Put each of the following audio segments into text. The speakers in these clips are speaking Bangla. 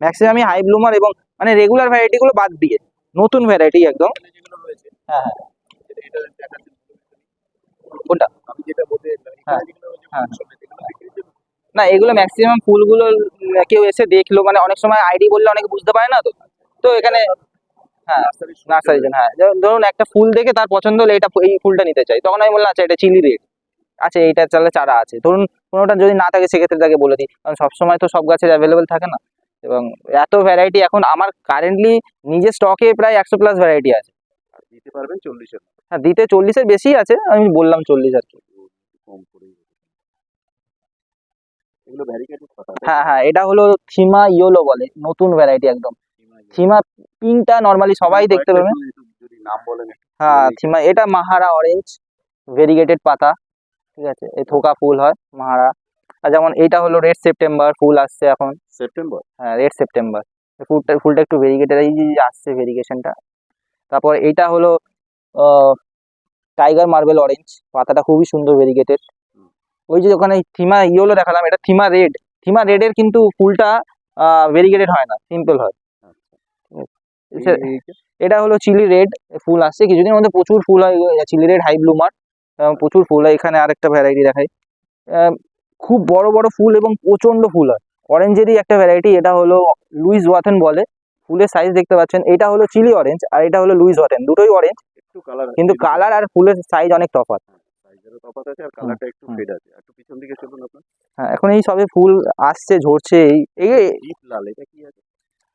ম্যাক্সিমামই হাই ব্লুমার এবং মানে রেগুলার ভ্যারাইটি গুলো বাদ দিয়ে নতুন ভ্যারাইটি একদম। হ্যাঁ হ্যাঁ। কোনটা? আমি যেটা বলতে হ্যাঁ, হ্যাঁ। না এগুলো ম্যাক্সিমাম ফুলগুলো কেউ এসে দেখল মানে অনেক সময় আইডি বললে অনেকে বুঝতে পারে না তো। তো এখানে হ্যাঁ নার্সারি হ্যাঁ। ধরুন- ধরুন একটা ফুল দেখে তার পছন্দ হলে এটা এই ফুলটা নিতে চাই। তখন আমি বললাম আচ্ছা এটা চিলি রেড আচ্ছা এইটা তাহলে চারা আছে। ধরুন কোনোটা যদি না থাকে সেক্ষেত্রে তাকে বলে দিই। কারণ সবসময় তো সব গাছের অ্যাভেলেবেল থাকে না। এবং এত ভ্যারাইটি এখন আমার কারেন্টলি নিজের স্টকে প্রায় একশো প্লাস ভ্যারাইটি আছে। দিতে পারবেন চল্লিশের হ্যাঁ দিতে চল্লিশের বেশি আছে আমি বললাম চল্লিশ আর কি। হ্যাঁ হ্যাঁ এটা হলো থিমা ইয়োলো বলে নতুন ভ্যারাইটি একদম। থিমা পিঙ্কটা নর্মালি সবাই দেখতে পাবেন। হ্যাঁ থিমা এটা মাহারা অরেঞ্জ ভেরিগেটেড পাতা ঠিক আছে এই থোকা ফুল হয় মাহারা। যেমন এইটা হলো রেড সেপ্টেম্বর ফুল আসছে এখন। সেপ্টেম্বর হ্যাঁ রেড সেপ্টেম্বর ফুলটা ফুলটা একটু ভেরিগেটেড এই যে আসছে ভেরিগেশনটা তারপর এইটা হলো টাইগার মার্বেল অরেঞ্জ পাতাটা খুবই সুন্দর ভেরিগেটেড ওই যে ওখানে থিমা ইয়েলো দেখালাম এটা থিমা রেড থিমা রেডের কিন্তু ফুলটা ভেরিগেটেড হয় না সিম্পল হয়। আচ্ছা। এটা হলো চিলি রেড ফুল আসছে। কিছুদিনের মধ্যে প্রচুর ফুল হয় চিলি রেড হাই ব্লুমার প্রচুর ফুল হয় এখানে আরেকটা ভ্যারাইটি আহ, খুব বড় বড় ফুল এবং প্রচণ্ড ফুল হয়। অরেঞ্জেরই একটা ভ্যারাইটি এটা হলো লুইস ওয়াথেন বলে। ফুলের সাইজ দেখতে পাচ্ছেন। এটা হলো চিলি অরেঞ্জ আর এটা হলো লুইস ওয়াথেন। দুটোই অরেঞ্জ একটু কালার কিন্তু কালার আর ফুলের সাইজ অনেক তফাৎ। সাইজেরও তফাৎ আছে আর কালারটা একটু ফেড আছে। একটু পিছন দিকে চলুন আপনার। হ্যাঁ এখন এই সবে ফুল আসছে ঝরছে এই এই লাল এটা কি আছে?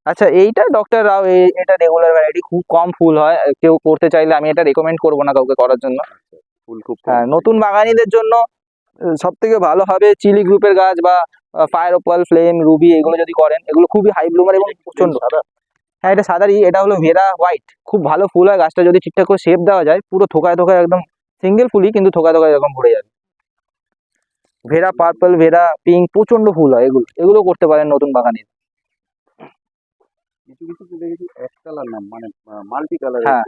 আচ্ছা এইটা ডক্টর রাও এই- এটা রেগুলার ভ্যারাইটি খুব কম ফুল হয়। কেউ করতে চাইলে আমি এটা রেকমেন্ড করব না কাউকে করার জন্য। ফুল খুব হ্যাঁ। নতুন বাগানিদের জন্য সব থেকে ভালো হবে চিলি গ্রুপের গাছ বা ফায়ার ওপাল ফ্লেম রুবি এগুলো যদি করেন এগুলো খুবই হাই ব্লুমার এবং প্রচণ্ড হ্যাঁ এটা সাদারি এটা হলো ভেরা হোয়াইট খুব ভালো ফুল হয় গাছটা যদি ঠিকঠাক করে শেপ দেওয়া যায় পুরো থোকায় থোকায় একদম সিঙ্গেল ফুলই কিন্তু থোকায় থোকায় এরকম ভরে যাবে। ভেরা পার্পল ভেরা পিঙ্ক প্রচণ্ড ফুল হয় এগুলো। এগুলো করতে পারেন নতুন বাগানে। কিছু কিছু তো দেখেছি এক কালার না মানে মাল্টি কালার হ্যাঁ।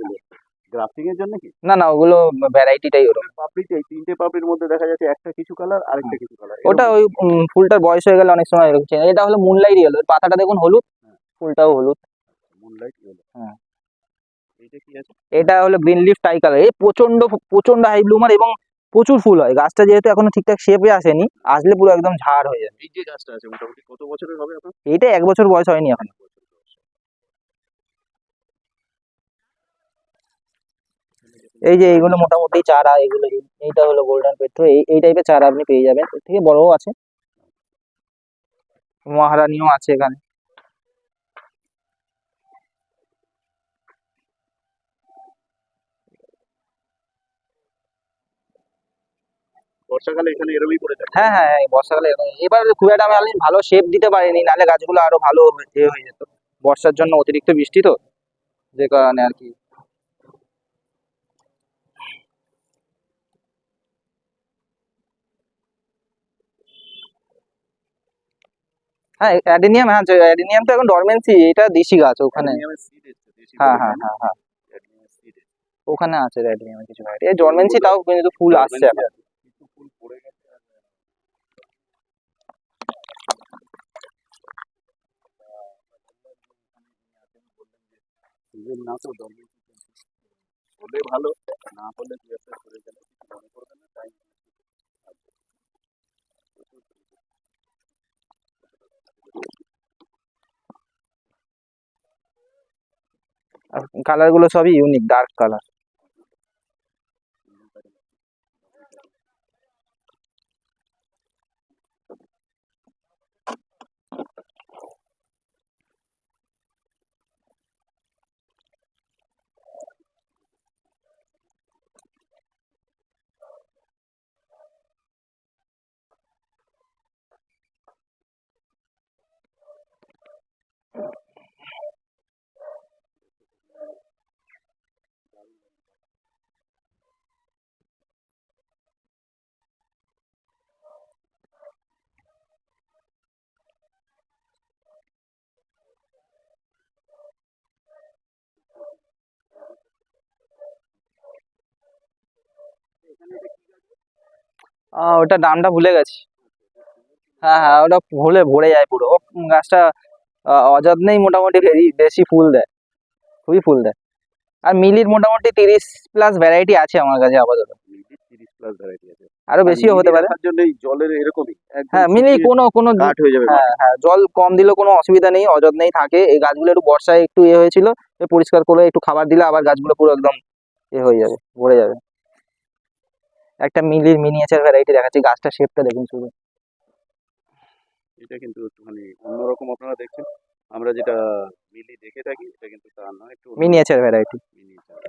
গ্রাফটিং এর জন্য কি? না না ওগুলো ভ্যারাইটিটাই ওরকম। পাপড়িতে এই তিনটে পাপড়ির মধ্যে দেখা যাচ্ছে একটা কিছু কালার আরেকটা কিছু কালার ওটা ওই ফুলটার বয়স হয়ে গেলে অনেক সময় এরকম এটা হলো মুনলাইট ইয়েলো পাতাটা দেখুন হলুদ হ্যাঁ। ফুলটাও হলুদ। মুনলাইট ইয়েলো হ্যাঁ। এটা হলো গ্রিন লিফ টাই কালার এই প্রচণ্ড প্রচণ্ড হাই ব্লুমার এবং প্রচুর ফুল হয়। গাছটা যেহেতু এখনও ঠিকঠাক শেপে আসেনি আসলে পুরো একদম ঝাড় হয়ে যাবে এই যে গাছটা আছে মোটামুটি কত বছরের হবে আপনার? এইটা এক বছর বয়স হয়নি এখন। এই যে এইগুলো মোটামুটি চারা এগুলো এইটা হলো গোল্ডেন পেট্রো এই এই টাইপের চারা আপনি পেয়ে যাবেন। এর থেকে বড়ও আছে। মহারানীও আছে এখানে। বর্ষাকালে এখানে এরমই পড়ে থাকে। হ্যাঁ হ্যাঁ বর্ষাকালে এরকম- এবার খুব একটা আমি ভালো শেপ দিতে পারিনি নাহলে গাছগুলো আরও ভালো হয়ে যেত। বর্ষার জন্য অতিরিক্ত বৃষ্টি তো যে কারণে আর কি। হ্যাঁ অ্যাডেনিয়াম হ্যাঁ অ্যাডেনিয়াম তো এখন ডরমেন্সি এটা দেশি গাছ ওখানে হ্যাঁ হ্যাঁ হ্যাঁ হ্যাঁ। ওখানে আছে অ্যাডেনিয়ামের কিছু ভ্যারাইটি এই ডরমেন্সি তাও কিন্তু ফুল আসছে এখন না তো চলছে। হলে ভালো না হলে দু একটা সরে গেলে কিছু মনে করবে না তাই কালারগুলো সবই ইউনিক ডার্ক কালার ওটা নামটা ভুলে গেছি। হ্যাঁ হ্যাঁ ওটা ভুলে ভরে যায় পুরো। গাছটা অযত্নেই মোটামুটি বেশি ফুল দেয়। খুবই ফুল দেয়। আর মিলির মোটামুটি তিরিশ প্লাস ভ্যারাইটি আছে আমার কাছে আপাতত। আরও বেশিও হতে পারে। জলের এরকমই। হ্যাঁ মিলি কোনো কোনো কাঠ হয়ে যাবে। হ্যাঁ হ্যাঁ জল কম দিলেও কোনো অসুবিধা নেই অযত্নেই থাকে। এই গাছগুলো একটু বর্ষায় একটু ইয়ে হয়েছিল পরিষ্কার করে একটু খাবার দিলে আবার গাছগুলো পুরো একদম ইয়ে হয়ে যাবে ভরে যাবে। একটা মিলির মিনিয়েচার ভ্যারাইটি দেখাচ্ছি গাছটা শেপটা দেখুন শুধু। এটা কিন্তু একটুখানি অন্যরকম আপনারা দেখছেন। আমরা যেটা মিলি দেখে থাকি এটা কিন্তু তা নয় একটু মিনিয়েচার ভ্যারাইটি মিনিয়েচার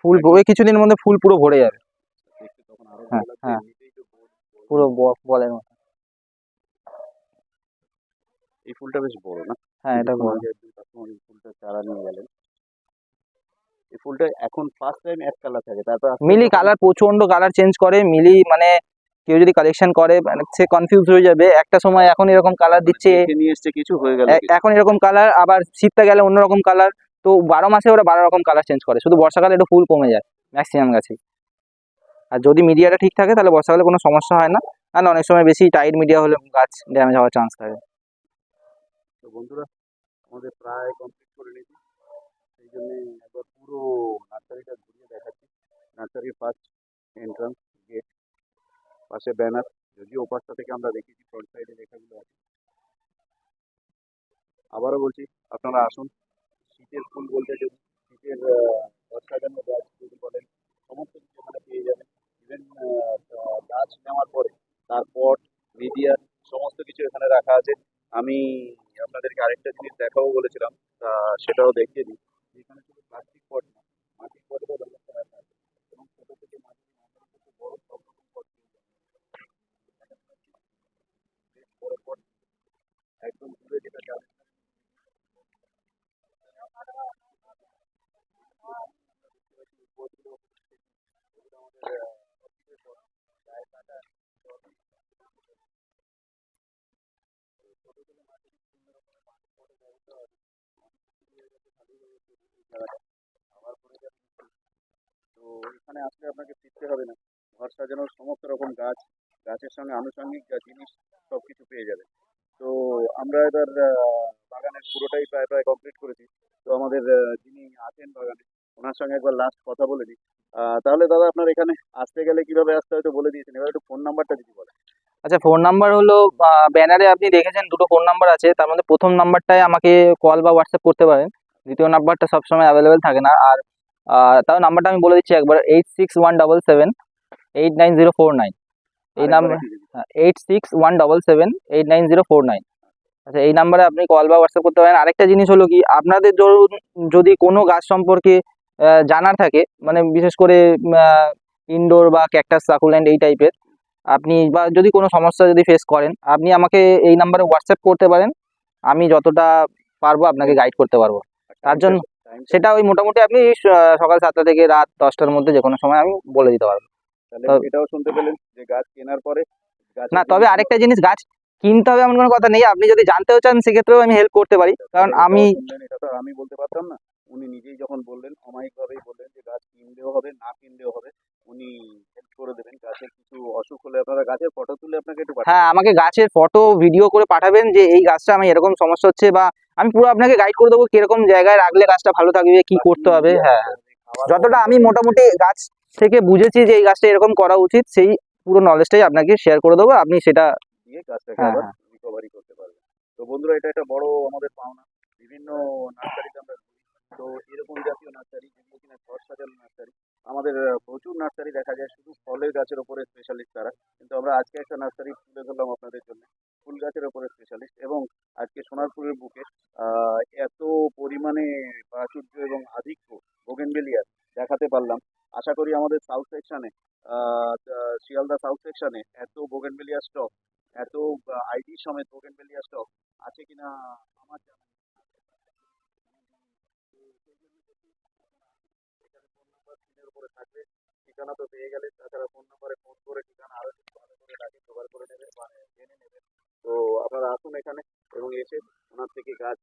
ফুল ওই কিছুদিনের মধ্যে ফুল পুরো ভরে যাবে। তখন আরও হ্যাঁ, হ্যাঁ। পুরো বলের মতো। এই ফুলটা বেশ বড় না? হ্যাঁ এটা বড়। ফুলটা চারা নিয়ে গেলেন। এই ফুলটা এখন ফার্স্ট টাইম এক কালার থাকে তারপর মিলি কালার প্রচণ্ড কালার চেঞ্জ করে মিলি মানে কেউ যদি কালেকশন করে মানে সে কনফিউজ হয়ে যাবে। একটা সময় এখন এরকম কালার মানে দিচ্ছে। নিয়ে এসছে কিছু হয়ে গেল এখন এরকম কালার আবার শীতটা গেলে অন্যরকম কালার তো বারো মাসে ওরা বারো রকম কালার চেঞ্জ করে। শুধু বর্ষাকালে একটু ফুল কমে যায় ম্যাক্সিমাম গাছে। আর যদি মিডিয়াটা ঠিক থাকে তাহলে বর্ষাকালে কোনো সমস্যা হয় না। আর অনেক সময় বেশি টাইট মিডিয়া হলে গাছ ড্যামেজ হওয়ার চান্স থাকে। তো বন্ধুরা আমাদের প্রায় কমপ্লিট করে নিয়েছি। সেই জন্য একবার পুরো নার্সারিটা ঘুরিয়ে দেখাচ্ছি। নার্সারির ফার্স্ট এন্ট্রান্স গেট পাশে ব্যানার যদিও ওপাশটা থেকে আমরা দেখেছি ফ্রন্ট সাইডে লেখাগুলো আছে। আবারও বলছি আপনারা আসুন। শীতের ফুল বলতে যদি শীতের আহ, বর্ষাকালীন গাছ যদি বলেন সমস্ত কিছু এখানে পেয়ে যাবেন। ইভেন গাছ নেওয়ার পরে তারপর মিডিয়া সমস্ত কিছু এখানে রাখা আছে। আমি আপনাদেরকে আরেকটা জিনিস দেখাবো বলেছিলাম সেটাও দেখিয়ে দিই। এখানে শুধু প্লাস্টিক পট না মাটির পটেরও ব্যবস্থা রাখা আছে এবং ছোট থেকে মাটির মাঝারি থেকে বড় সব রকম পট পেয়ে যাবেন। এখানে বেশ বড় পট একদম দূরে যেটা যাবে তো এখানে আসলে আপনাকে ফিরতে হবে না। ঘর সাজানোর সমস্ত রকম গাছ, গাছের সঙ্গে আনুষঙ্গিক জিনিস সব কিছু পেয়ে যাবে। তো আমরা এবার বাগানের পুরোটাই প্রায় প্রায় কমপ্লিট করেছি। তো আমাদের যিনি আছেন বাগানে, ওনার সঙ্গে একবার লাস্ট কথা বলে দিই। তাহলে দাদা আপনার এখানে আসতে গেলে কীভাবে আসতে হয়তো বলে দিয়েছেন। এবার একটু ফোন নাম্বারটা যদি বলেন। আচ্ছা ফোন নাম্বার হলো ব্যানারে আপনি দেখেছেন দুটো ফোন নাম্বার আছে। তার মধ্যে প্রথম নাম্বারটায় আমাকে কল বা হোয়াটসঅ্যাপ করতে পারেন। দ্বিতীয় নাম্বারটা সবসময় অ্যাভেলেবেল থাকে না। আর তাও নাম্বারটা আমি বলে দিচ্ছি একবার eight six one double seven eight nine zero four nine এই number eight six one double seven eight nine zero four nine আচ্ছা এই নাম্বারে আপনি কল বা হোয়াটসঅ্যাপ করতে পারেন। আরেকটা জিনিস হলো কি আপনাদের ধরুন যদি কোনো গাছ সম্পর্কে জানার থাকে মানে বিশেষ করে ইনডোর বা ক্যাকটাস সাকুল্যান্ড এই টাইপের আপনি বা যদি কোনো সমস্যা যদি ফেস করেন আপনি আমাকে এই নাম্বারে হোয়াটসঅ্যাপ করতে পারেন। আমি যতটা পারব আপনাকে গাইড করতে পারব। তার জন্য সেটা ওই মোটামুটি আপনি সকাল সাতটা থেকে রাত দশটার মধ্যে যে কোনো সময় আমি বলে দিতে পারব। তাহলে এটাও শুনতে পেলেন যে গাছ কেনার পরে না তবে আরেকটা জিনিস গাছ কিনতে হবে এমন কোনো কথা নেই। আপনি যদি জানতেও চান সেক্ষেত্রেও আমি হেল্প করতে পারি। কারণ আমি শুনলেন, এটা তো আমি বলতে পারতাম না। উনি নিজেই যখন বললেন অমায়িকভাবেই বললেন যে গাছ কিনলেও হবে না কিনলেও হবে উনি হেল্প করে দেবেন। গাছের কিছু অসুখ হলে আপনারা গাছের ফটো তুলে আপনাকে একটু হ্যাঁ আমাকে গাছের ফটো ভিডিও করে পাঠাবেন যে এই গাছটা আমি এরকম সমস্যা হচ্ছে বা আমি পুরো আপনাকে গাইড করে দেবো কীরকম জায়গায় রাখলে গাছটা ভালো থাকবে কি করতে হবে হ্যাঁ। যতটা আমি মোটামুটি গাছ থেকে বুঝেছি যে এই গাছটা এরকম করা উচিত সেই পুরো নলেজটাই আপনাকে শেয়ার করে দেবো আপনি সেটা দিয়ে গাছটাকে হ্যাঁ, হ্যাঁ। রিকভারি করতে পারবেন। তো বন্ধুরা এটা একটা বড় আমাদের পাওনা। বিভিন্ন নার্সারিতে আমরা। তো এরকম জাতীয় নার্সারি যেগুলো কিনা ঘর সাজানো নার্সারি আমাদের প্রচুর নার্সারি দেখা যায় শুধু ফলের গাছের ওপরে স্পেশালিস্ট তারা। কিন্তু আমরা আজকে একটা নার্সারি তুলে ধরলাম আপনাদের জন্য। ফুল গাছের ওপরে স্পেশালিস্ট এবং আজকে সোনারপুরের বুকে এত পরিমাণে প্রাচুর্য এবং আধিক্য বোগেনবেলিয়ার দেখাতে পারলাম। আশা করি আমাদের সাউথ সেকশনে শিয়ালদা সাউথ সেকশানে এত বোগেনবেলিয়া স্টক এত আইডি সমেত বোগেনবেলিয়া স্টক আছে কিনা আমার জানা থাকবে। ঠিকানা তো পেয়ে গেলে, তাছাড়া ফোন নাম্বারে ফোন করে ঠিকানা আরও ভালো করে ডাকে জোগাড় করে নেবেন বা জেনে নেবেন তো আপনারা আসুন এখানে এবং এসে ওনার থেকে গাছ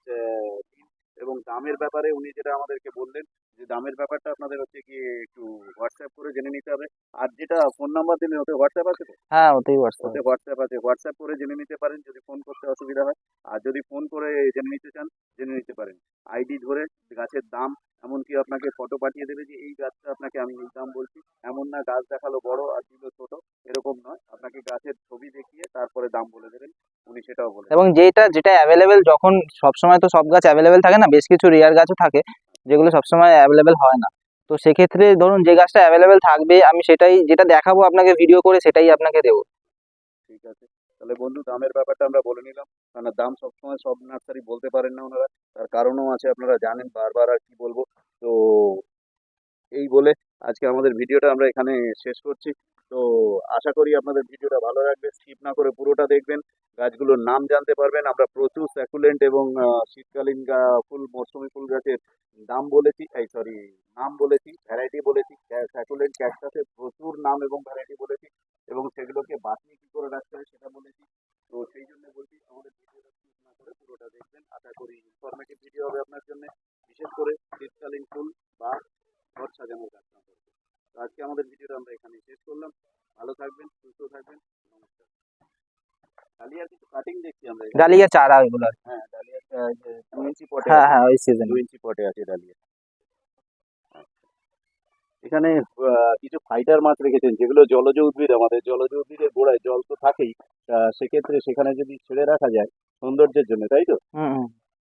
এবং দামের ব্যাপারে উনি যেটা আমাদেরকে বললেন যে দামের ব্যাপারটা আপনাদের হচ্ছে কি একটু হোয়াটসঅ্যাপ করে জেনে নিতে হবে। আর যেটা ফোন নাম্বার দিলেন ওতে হোয়াটসঅ্যাপ আছে তো? হ্যাঁ ওতেই হোয়াটসঅ্যাপ ওতে হোয়াটসঅ্যাপ আছে। হোয়াটসঅ্যাপ করে জেনে নিতে পারেন যদি ফোন করতে অসুবিধা হয়। আর যদি ফোন করে জেনে নিতে চান জেনে নিতে পারেন। আইডি ধরে গাছের দাম এমনকি আপনাকে ফটো পাঠিয়ে দেবে যে এই গাছটা আপনাকে আমি এই দাম বলছি। এমন না গাছ দেখাল বড় আর দিল ছোট এরকম নয়। আপনাকে গাছের ছবি দেখিয়ে তারপরে দাম বলে দেবেন। সেটাও বলে এবং যেটা যেটা অ্যাভেলেবেল যখন সবসময় তো সব গাছ অ্যাভেলেবেল থাকে না বেশ কিছু রেয়ার গাছও থাকে যেগুলো সবসময় অ্যাভেলেবেল হয় না। তো সেক্ষেত্রে ধরুন যে গাছটা অ্যাভেলেবেল থাকবে আমি সেটাই যেটা দেখাবো আপনাকে ভিডিও করে সেটাই আপনাকে দেবো। ঠিক আছে। তাহলে বন্ধু দামের ব্যাপারটা আমরা বলে নিলাম। কারণ দাম সবসময় সব নার্সারি বলতে পারেন না ওনারা। তার কারণও আছে আপনারা জানেন বারবার আর কি বলব। তো এই বলে আজকে আমাদের ভিডিওটা আমরা এখানে শেষ করছি। তো আশা করি আপনাদের ভিডিওটা ভালো লাগবে। স্কিপ না করে পুরোটা দেখবেন। গাছগুলোর নাম জানতে পারবেন। আমরা প্রচুর স্যাকুলেন্ট এবং শীতকালীন ফুল মৌসুমি ফুল গাছের দাম বলেছি। এই সরি নাম বলেছি ভ্যারাইটি বলেছি স্যাকুলেন্ট ক্যাকটাসের প্রচুর নাম এবং ভ্যারাইটি বলেছি এবং সেগুলোকে বাঁচিয়ে কী করে রাখতে হয় সেটা বলেছি। তো সেই জন্য বলছি, আমাদের ভিডিওটা স্কিপ না করে পুরোটা দেখবেন। আশা করি ইনফরমেটিভ ভিডিও হবে আপনার জন্য। বিশেষ করে শীতকালীন ফুল বা ঘর সাজানোর কাজ করবে তো আজকে আমাদের ভিডিওটা আমরা এখানে শেষ করলাম। ভালো থাকবেন সুস্থ থাকবেন। নমস্কার। ডালিয়ার কিছু কাটিং দেখছি আমরা। ডালিয়া চারা ওইগুলো হ্যাঁ দু ইঞ্চি পটে হ্যাঁ হ্যাঁ ওই সিজন দু ইঞ্চি পটে আছে ডালিয়া। এখানে কিছু ফাইটার মাছ রেখেছেন যেগুলো জলজ উদ্ভিদ আমাদের জলজ উদ্ভিদের গোড়ায় জল তো থাকেই। সেক্ষেত্রে সেখানে যদি ছেড়ে রাখা যায় সৌন্দর্যের জন্য তাই তো?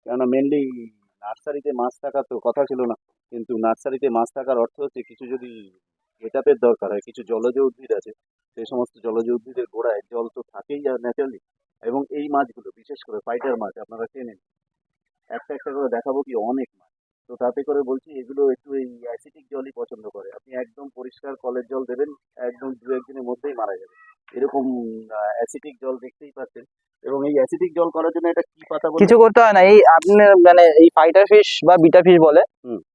কেননা মেনলি নার্সারিতে মাছ থাকার তো কথা ছিল না। কিন্তু নার্সারিতে মাছ থাকার অর্থ হচ্ছে কিছু যদি গেটাপের দরকার হয়, কিছু জলজ উদ্ভিদ আছে, সেই সমস্ত জলজ উদ্ভিদের গোড়ায় জল তো থাকেই আর ন্যাচারালি এবং এই মাছগুলো, বিশেষ করে ফাইটার মাছ, আপনারা চেনেন। একটা একটা করে দেখাবো কি অনেক মাছ। তো তাতে করে বলছি এগুলো একটু এই অ্যাসিডিক জলই পছন্দ করে। আপনি একদম পরিষ্কার কলের জল দেবেন একদম দু একদিনের মধ্যেই মারা যাবে। এরকম অ্যাসিডিক জল দেখতেই পাচ্ছেন। এবং এই অ্যাসিডিক জল করার জন্য এটা কি পাতা কিছু করতে হয় না। এই আপনি মানে এই ফাইটার ফিশ বা বিটা ফিশ বলে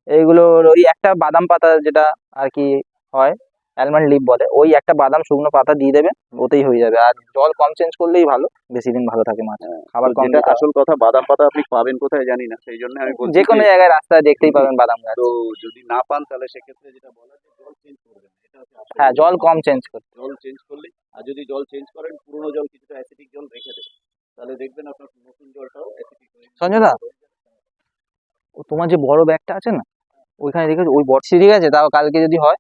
এইগুলোর এইগুলো ওই একটা বাদাম পাতা যেটা আর কি হয় অ্যালমন্ড লিপ বলে ওই একটা বাদাম শুকনো পাতা দিয়ে দেবেন ওতেই হয়ে যাবে। আর জল কম চেঞ্জ করলেই ভালো বেশি দিন ভালো থাকে মাছ। খাবার তো কম আসল কথা বাদাম পাতা আপনি পাবেন কোথায় জানি না সেই জন্য আমি বলছি যে কোনো জায়গায় রাস্তায় দেখতেই পাবেন বাদাম গাছ। তো যদি না পান তাহলে সেক্ষেত্রে যেটা বলা যে জল চেঞ্জ করবেন। হ্যাঁ জল কম চেঞ্জ করতে জল চেঞ্জ করলে আর যদি জল চেঞ্জ করেন পুরনো জল কিছুটা অ্যাসিডিক জল রেখে দেবেন। তাহলে দেখবেন আপনার নতুন জলটাও অ্যাসিডিক হয়ে। সঞ্জয়দা ও তোমার যে বড় ব্যাগটা আছে না ওইখানে রেখেছো ওই বড় ঠিক আছে তাও কালকে যদি হয়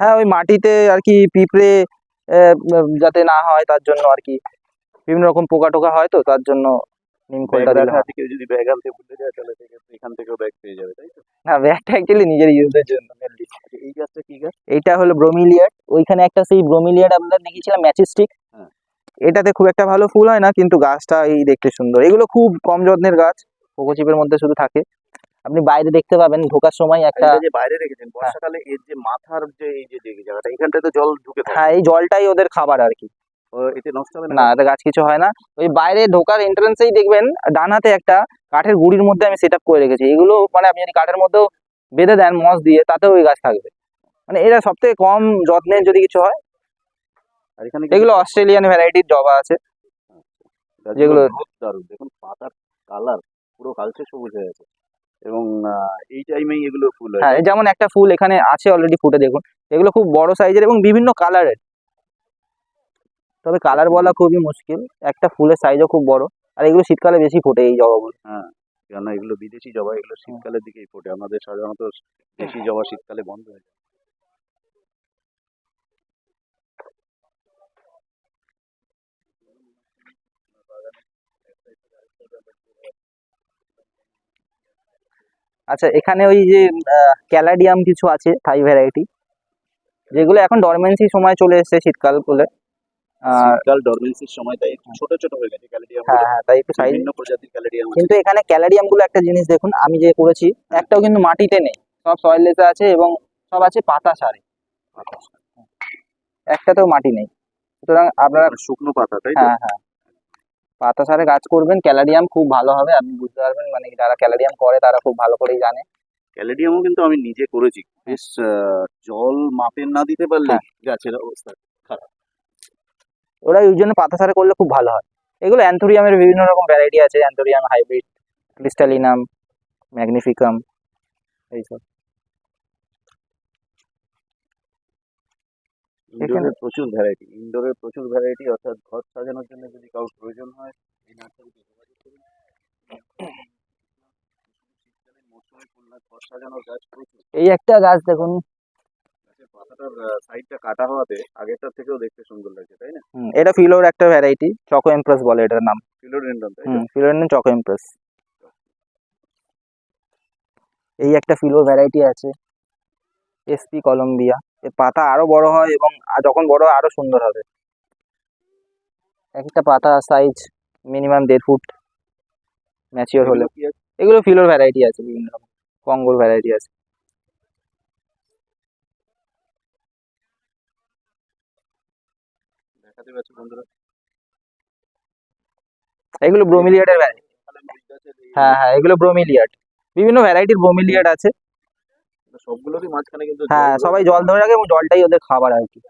হ্যাঁ ওই মাটিতে আর কি পিঁপড়ে যাতে না হয় তার জন্য আর কি। বিভিন্ন রকম পোকা টোকা হয় তো তার জন্য নিম খোলটা দিলে রাখা হয়। আছে, কেউ যদি ব্যাগ আনতে ভুলে যায় তাহলে এখান থেকেও ব্যাগ পেয়ে যাবে তাই তো? না ব্যাগটা অ্যাকচুয়ালি নিজের ইউজের জন্য আচ্ছা এই গাছটা কি গাছ? এইটা হলো ব্রোমিলিয়াড। ওইখানে একটা সেই ব্রোমিলিয়াড আপনাদের দেখিয়েছিলাম ম্যাচিস্টিক। হ্যাঁ। এটাতে খুব একটা ভালো ফুল হয় না কিন্তু গাছটা এই দেখতে সুন্দর। এগুলো খুব কম যত্নের গাছ কোকোচিপের মধ্যে শুধু থাকে। আপনি বাইরে দেখতে পাবেন ঢোকার সময় একটা যে বাইরে রেখেছেন বর্ষাকালে এর যে মাথার যে এই যে জায়গাটা এখানটায় তো জল ঢুকে থাকে হ্যাঁ এই জলটাই ওদের খাবার আর কি। ও, এতে নষ্ট হবে না? না এতে গাছ কিছু হয় না। ওই বাইরে ঢোকার এন্ট্রান্সেই দেখবেন ডান হাতে একটা কাঠের গুড়ির মধ্যে আমি সেট করে রেখেছি। এগুলো মানে আপনি যদি কাঠের মধ্যেও বেঁধে দেন মস দিয়ে তাতেও ওই গাছ থাকবে। মানে এরা সব থেকে কম যত্নের যদি কিছু হয় আর এখানে এগুলো অস্ট্রেলিয়ান ভ্যারাইটির জবা আছে। যেগুলো যেগুলো- দারুণ। দেখুন পাতার কালার পুরো কালচে সবুজ হয়ে আছে এবং এই টাইমেই এগুলো ফুল হ্যাঁ এই যেমন একটা ফুল এখানে আছে অলরেডি ফুটে দেখুন। এগুলো খুব বড় সাইজের এবং বিভিন্ন কালারের তবে কালার বলা খুবই মুশকিল। একটা ফুলের সাইজও খুব বড়। আর এগুলো শীতকালে বেশি ফোটে এই জবাগুলো। হ্যাঁ কেননা এগুলো বিদেশি জবা এগুলো শীতকালের দিকেই ফোটে। আমাদের সাধারণত দেশি জবা শীতকালে বন্ধ হয়ে যায়। আচ্ছা এখানে ওই যে ক্যালাডিয়াম কিছু আছে থাই ভ্যারাইটি যেগুলো এখন ডরমেন্সি সময় চলে এসেছে শীতকাল বলে। আর শীতকাল ডরমেন্সির সময় তাই একটু ছোট ছোট হয়ে গেছে ক্যালেডিয়াম হ্যাঁ হ্যাঁ তাই একটু সাইজ বিভিন্ন প্রজাতির ক্যালেডিয়াম কিন্তু এখানে ক্যালাডিয়ামগুলো একটা জিনিস দেখুন আমি যে করেছি একটাও কিন্তু মাটিতে নেই সব আছে এবং সব আছে পাতা সারে। একটাতেও মাটি নেই। সুতরাং আপনারা মানে শুকনো পাতা তাই হ্যাঁ হ্যাঁ। পাতা সারে গাছ করবেন ক্যালাডিয়াম খুব ভালো হবে আপনি বুঝতে পারবেন মানে যারা ক্যালাডিয়াম করে তারা খুব ভালো করেই জানে। ক্যালেডিয়ামও কিন্তু আমি নিজে করেছি। বেশ আহ, জল মাপের না দিতে পারলে হ্যাঁ। গাছের অবস্থা খারাপ। ওরা ওই জন্য পাতা সারে করলে খুব ভালো হয়। এগুলো অ্যান্থোরিয়ামের বিভিন্ন রকম ভ্যারাইটি আছে অ্যান্থোরিয়াম হাইব্রিড ক্রিস্টালিনাম ম্যাগনিফিকাম এইসব। ইনডোরের প্রচুর ভ্যারাইটি ইনডোরের প্রচুর ভ্যারাইটি অর্থাৎ ঘর সাজানোর জন্য যদি কারোর প্রয়োজন হয় এই নার্সারিতে যোগাযোগ করুন। এই একটা গাছ দেখুন। পাতাটার সাইডটা কাটা হওয়াতে আগেরটার থেকেও দেখতে সুন্দর লাগছে তাই না? এটা ফিলোর একটা ভ্যারাইটি চকো এমপ্রেস বলে এটার নাম। ফিলোডেন্ড্রন ফিলোডেন্ড্রন চকো এমপ্রেস এই একটা ফিলো ভ্যারাইটি আছে এসপি কলম্বিয়া পাতা আরও বড় হয় এবং যখন বড় হয় আরও সুন্দর হবে। এক একটা পাতা সাইজ মিনিমাম দেড় ফুট ম্যাচিওর হলে। এগুলো ফিলোর ভ্যারাইটি আছে বিভিন্ন রকম। কঙ্গোর ভ্যারাইটি আছে। এগুলো ব্রোমিলিয়াডের ভ্যারাইটি হ্যাঁ হ্যাঁ এগুলো ব্রোমিলিয়াড বিভিন্ন ভ্যারাইটির ব্রোমিলিয়াড আছে। সবগুলোরই মাঝখানে কিন্তু হ্যাঁ সবাই জল ধরে রাখে এবং জলটাই ওদের খাবার আর কি।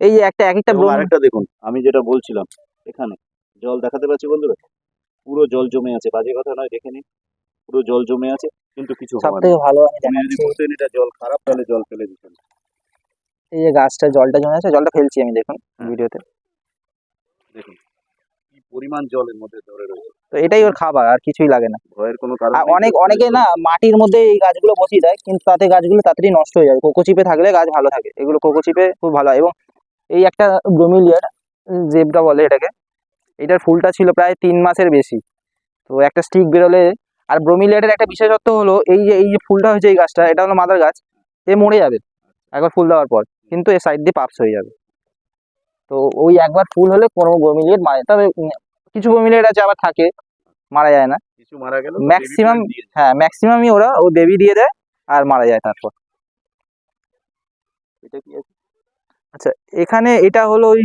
এই যে একটা এক একটা আরেকটা দেখুন আমি যেটা বলছিলাম এখানে জল দেখাতে পাচ্ছি বন্ধুরা? পুরো জল জমে আছে বাজে কথা নয় দেখে নিন। পুরো জল জমে আছে কিন্তু কিছু সব থেকে ভালো আমি যদি বলতেন এটা জল খারাপ তাহলে জল ফেলে দিতেন। এই যে গাছটা জলটা জমে আছে জলটা ফেলছি আমি দেখুন ভিডিওতে। দেখুন। পরিমাণ জল এর মধ্যে ধরে রয়েছে। তো এটাই ওর খাবার আর কিছুই লাগে না। ভয়ের কোনো কারণ অনেক অনেকে না মাটির মধ্যে এই গাছগুলো বসিয়ে দেয় কিন্তু তাতে গাছগুলো তাড়াতাড়ি নষ্ট হয়ে যায়। কোকো চিপে থাকলে গাছ ভালো থাকে। এগুলো কোকো চিপে খুব ভালো হয়। এবং এই একটা ব্রোমিলিয়ার জেবটা বলে এটাকে এটার ফুলটা ছিল প্রায় তিন মাসের বেশি। তো একটা স্টিক বেরোলে আর ব্রোমিলিয়ারের একটা বিশেষত্ব হলো এই যে এই যে ফুলটা হয়েছে এই গাছটা এটা হলো মাদার গাছ এ মরে যাবে একবার ফুল দেওয়ার পর কিন্তু এর সাইড দিয়ে পাপস হয়ে যাবে। তো ওই একবার ফুল হলে কোনো ব্রোমিলিয়েট মারে তবে কিছু ব্রোমিলিয়েট আছে আবার থাকে মারা যায় না। কিছু মারা গেল Maximum- হ্যাঁ ম্যাক্সিমামই ওরা ও বেবি দিয়ে দেয় আর মারা যায় তারপর। এটা কি আছে? আচ্ছা এখানে এটা হলো ওই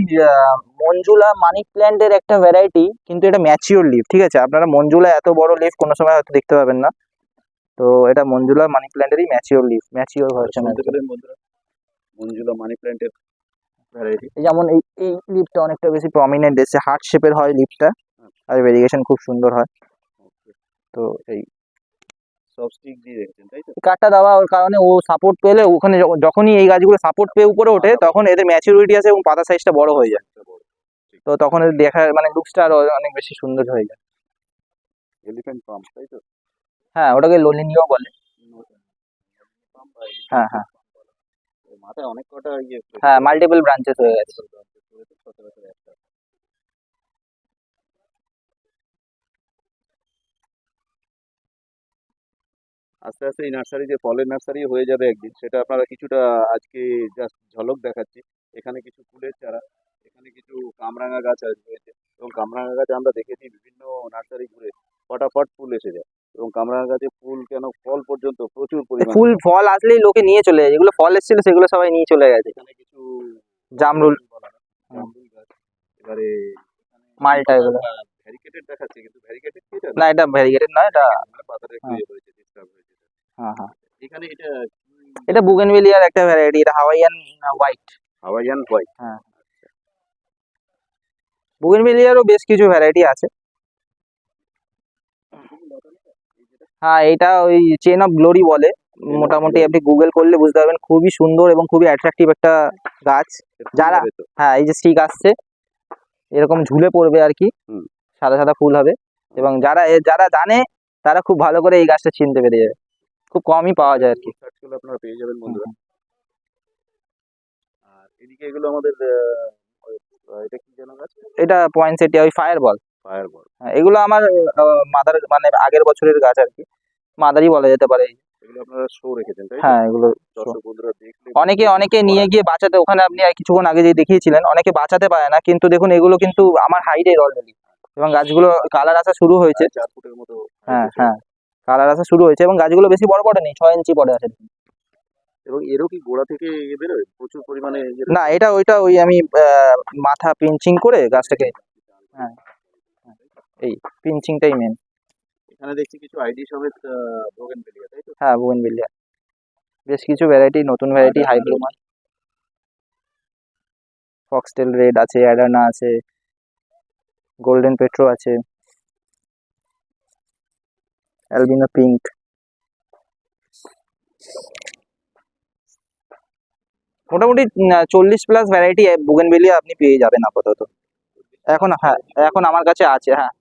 মঞ্জুলা মানি প্ল্যান্টের একটা ভ্যারাইটি কিন্তু এটা ম্যাচিওর লিভ ঠিক আছে? আপনারা মঞ্জুলা এত বড় লিভ কোনো সময় হয়তো দেখতে পাবেন না। তো এটা মঞ্জুলা মানি প্ল্যান্টেরই ম্যাচিওর লিভ ম্যাচিওর ভার্সন শুনতে পেলেন মঞ্জুলা মানি প্ল্যান্টের ভ্যারাইটি যেমন এই এই লিভটা অনেকটা বেশি প্রমিনেন্ট এসে হার্ট শেপের হয় লিভটা আর ভেরিগেশন খুব সুন্দর হয়। তো এই কাঠটা দেওয়া ওর কারণে ও সাপোর্ট পেলে ওখানে যখনই এই গাছগুলো সাপোর্ট পেয়ে উপরে ওঠে তখন এদের ম্যাচুরিটি আছে এবং পাতা সাইজটা বড় হয়ে যায়। তো তখন এদের দেখার মানে লুকসটা আরও অনেক বেশি সুন্দর হয়ে যায়। এলিফ্যান্ট পাম্প তাই তো? হ্যাঁ ওটাকে লোলিনিও বলে। হ্যাঁ, হ্যাঁ। ইয়ে হ্যাঁ মাল্টিপল ব্রাঞ্চেস হয়ে গেছে। আস্তে আস্তে এই নার্সারি যে ফলের নার্সারি হয়ে যাবে একদিন সেটা আপনারা কিছুটা আজকে জাস্ট ঝলক দেখাচ্ছি। এখানে কিছু ফুলের চারা এখানে কিছু কামরাঙা গাছ রয়েছে এবং কামরাঙা গাছ আমরা দেখেছি বিভিন্ন নার্সারি ঘুরে ফটাফট ফুল এসে যায় এবং কামরাঙা গাছে ফুল কেন ফল পর্যন্ত প্রচুর পরিমাণে ফুল ফল আসলেই লোকে নিয়ে চলে যায়। যেগুলো ফল এসেছিল সেগুলো সবাই নিয়ে চলে গেছে। এখানে কিছু জামরুল। জামরুল গাছ। এবারে মালটা এগুলো। ভ্যারিকেটেড দেখাচ্ছে কিন্তু ভ্যারিকেটেড কি না এটা ভ্যারিগেটেড নয় এটা পাতাটা একটু হ্যাঁ। হ্যাঁ। হ্যাঁ এখানে এটা এটা বুগেনভিলিয়ার একটা ভ্যারাইটি এটা হাওয়াইয়ান হোয়াইট হাওয়াইয়ান হোয়াইট বুগেনভিলিয়ারও বেশ কিছু ভ্যারাইটি আছে। হ্যাঁ এটা ওই চেন অফ গ্লোরি বলে। মোটামুটি আপনি গুগল করলে বুঝতে পারবেন খুবই সুন্দর এবং খুবই অ্যাট্রাকটিভ একটা গাছ। যারা- হ্যাঁ এই যে স্টিক আসছে এরকম ঝুলে পড়বে আর কি। সাদা সাদা ফুল হবে। এবং যারা যারা জানে তারা খুব ভালো করে এই গাছটা চিনতে পেরে যাবে। খুব কমই পাওয়া যায় আর কি। সার্চ করলে আপনারা পেয়ে যাবেন বন্ধুরা। আর এদিকে এগুলো আমাদের এটা কি যেন গাছ এটা পয়েন্ট সেটি ওই ফায়ার বল ফায়ার বল এগুলো আমার মাদার মানে আগের বছরের গাছ আর কি। মাদারই বলা যেতে পারে এগুলো আপনারা শো রেখেছেন তাই হ্যাঁ এগুলো অনেকে অনেকে নিয়ে গিয়ে বাঁচাতে ওখানে আপনি কিছুক্ষণ আগে যে দেখিয়েছিলেন অনেকে বাঁচাতে পারে না। কিন্তু দেখুন এগুলো কিন্তু আমার হাইটের অলরেডি এবং গাছগুলো কালার আসা শুরু হয়েছে। চার ফুটের মতো হ্যাঁ হ্যাঁ। কালার আসা শুরু হয়েছে এবং গাছগুলো বেশি বড় বড় নেই ছয় ইঞ্চি পড়ে আছে। এবং এরও কি গোড়া থেকে বেরোয়? প্রচুর পরিমাণে না এটা ওইটা ওই আমি মাথা পিঞ্চিং করে গাছটাকে হ্যাঁ। এই পিঞ্চিংটাই মেন এখানে দেখছি কিছু আইডি সমেত ভোগেন তাই তো? হ্যাঁ বুগেনভিলিয়া বেশ কিছু ভ্যারাইটি নতুন ভ্যারাইটি ফক্সটেল রেড আছে অ্যাডানা আছে গোল্ডেন পেট্রো আছে। অ্যালবিনো পিঙ্ক মোটামুটি চল্লিশ প্লাস ভ্যারাইটি বুগেনবেলিয়া আপনি পেয়ে যাবেন আপাতত। এখন হ্যাঁ এখন আমার কাছে আছে হ্যাঁ।